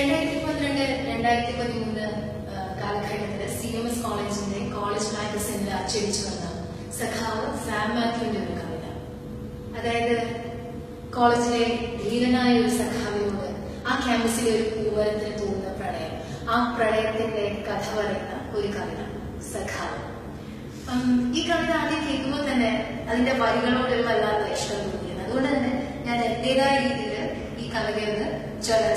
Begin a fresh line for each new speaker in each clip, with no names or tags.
രണ്ടായിരത്തി പന്ത്രണ്ട് രണ്ടായിരത്തി പതിമൂന്ന് കാലഘട്ടത്തിൽ സി എം എസ് കോളേജിന്റെ കോളേജ് മാഗസിനിൽ അച്ചടിച്ചു വന്ന സഖാവ് സാം മാത്യുവിന്റെ ഒരു കവിത. അതായത് കോളേജിലെ ധീരനായ ഒരു സഖാവിനോട് ആ ക്യാമ്പസിലെ ഒരു പൂവരത്തിന് തോന്നുന്ന പ്രണയം ആ പ്രണയത്തിന്റെ കഥ പറയുന്ന ഒരു കവിത സഖാവ്. ഈ കവിത ആദ്യം കേൾക്കുമ്പോൾ തന്നെ അതിന്റെ വരികളോട് ഒരു വല്ലാത്ത ഇഷ്ടം തോന്നിയത് അതുകൊണ്ട് തന്നെ ഞാൻ എന്റേതായ രീതിയിൽ ഈ കവിതയൊന്ന് ചൊല്ലാൻ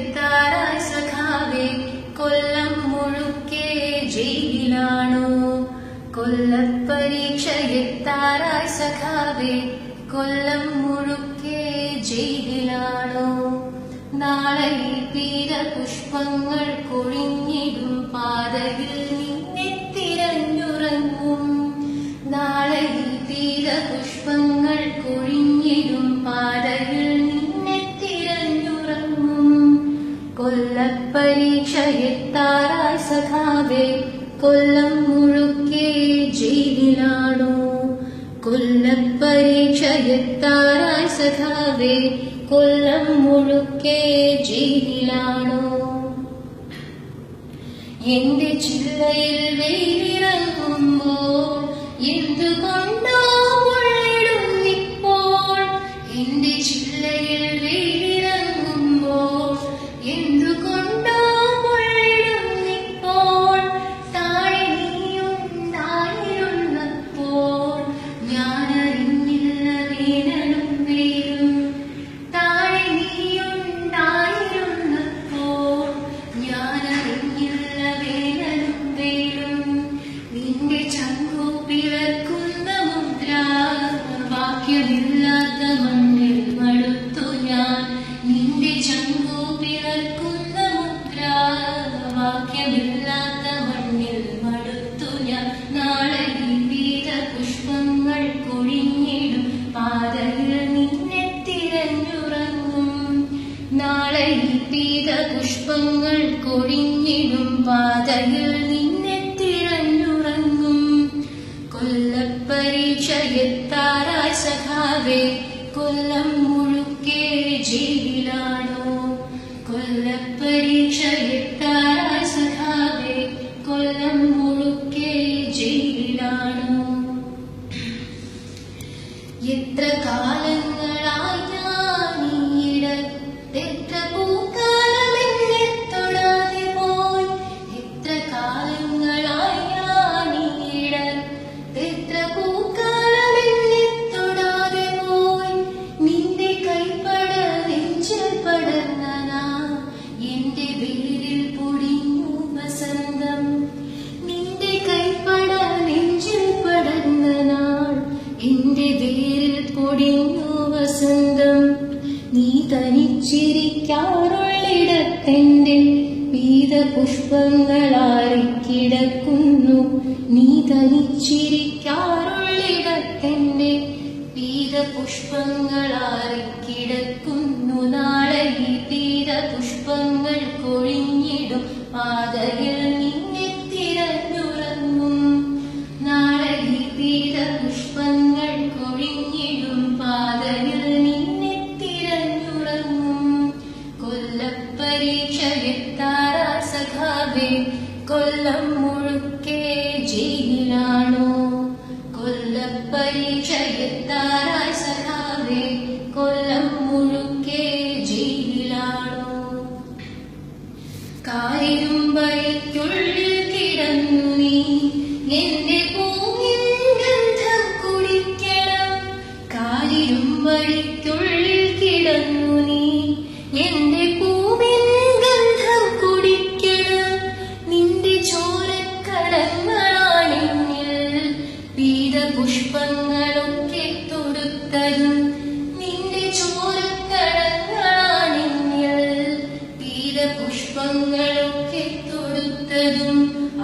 കൊല്ലം മുഴുക്കെ ജയിലാണോ നാളെ തീര പുഷ്പങ്ങൾ കൊഴിഞ്ഞിടും പാതയിൽ നിന്നെ തിരഞ്ഞുറങ്ങും. നാളെ തീര പുഷ്പങ്ങൾ കൊഴിഞ്ഞിടും പാതയിൽ നിന്നെ തിരഞ്ഞുറങ്ങും. കൊല്ലപ്പരീക്ഷ എത്താറായി സഖാവേ കൊല്ലം മുഴുക്കെ ജയിലിലാണോ? കൊല്ലപ്പരീക്ഷ എത്താറായി സഖാവേ കൊല്ലം മുഴുക്കെ ജയിലിലാണോ? എന്റെ ചില്ലയിൽ വെയിലിറങ്ങുമ്പോൾ എന്തുകൊണ്ടോ വാക്യമില്ലാത്ത മണ്ണിൽ മടുത്തു ഞാൻ. നിന്റെ ചങ്കു പിളർക്കുന്ന മുദ്ര ഭാഗ്യമില്ലാത്ത മണ്ണിൽ മടുത്തു ഞാൻ. നാളെ വിവിധ പുഷ്പങ്ങൾ കൊഴിഞ്ഞിടും. പാതയിൽ നിന്നെ തിരഞ്ഞുറങ്ങും. നാളെ വിവിധ പുഷ്പങ്ങൾ കൊഴിഞ്ഞിടും. പാതയിൽ നിന്നെ परिचयत्ताराय सखावे कोल्लं कोलं जीवना कोल्लपरिचय തനിച്ചിരിക്കാറുള്ളിടത്തെന്റെ പീത പുഷ്പങ്ങളാറിക്കിടക്കുന്നു നീ തനിച്ചിരിക്കാറുള്ളിടത്തെന്റെ പീത പുഷ്പങ്ങളാറിക്കിടക്കുന്നു നാളെ ഈ പീതപുഷ്പങ്ങൾ കൊഴിഞ്ഞിടും. പാതയിൽ കൊല്ലം പുഷ്പങ്ങളൊക്കെ തൊടുത്തതും നിന്റെ ചോരക്കടങ്ങളാണിൽ തീര പുഷ്പങ്ങളൊക്കെ തൊടുത്തതും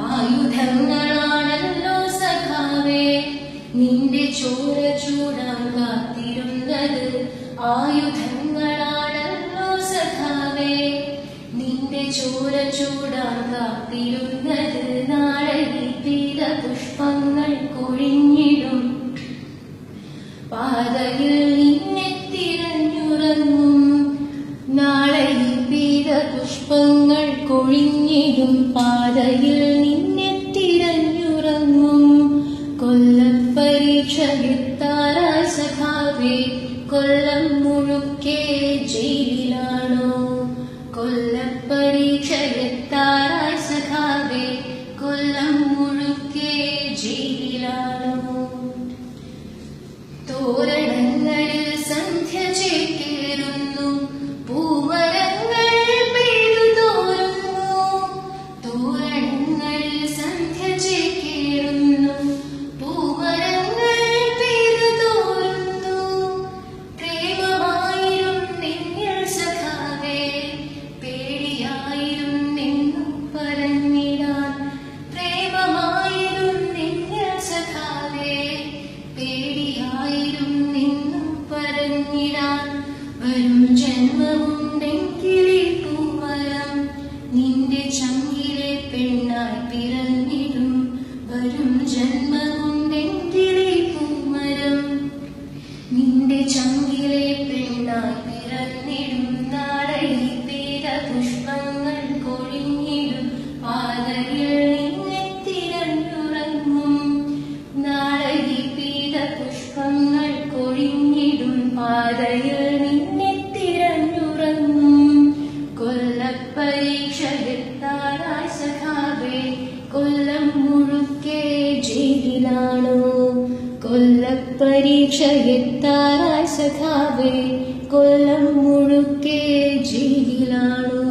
ആയുധങ്ങളാണല്ലോ സഖാവേ. നിന്റെ ചോര ചൂടാൻ കാത്തിരുന്നത് ആയുധങ്ങളാണല്ലോ സഖാവേ. നിന്റെ ചോര ചൂടാൻ കാത്തിരുന്നത് പുഷ്പങ്ങൾ കൊഴിഞ്ഞിടും. പാതയിൽ നിന്നെത്തിരഞ്ഞുറങ്ങും. നാളെ പീത പുഷ്പങ്ങൾ കൊഴിഞ്ഞിടും. പാതയിൽ പരീക്ഷയെത്താറായി സഖാവേ കൊല്ലം മുഴുക്കെ ജീവിലാണോ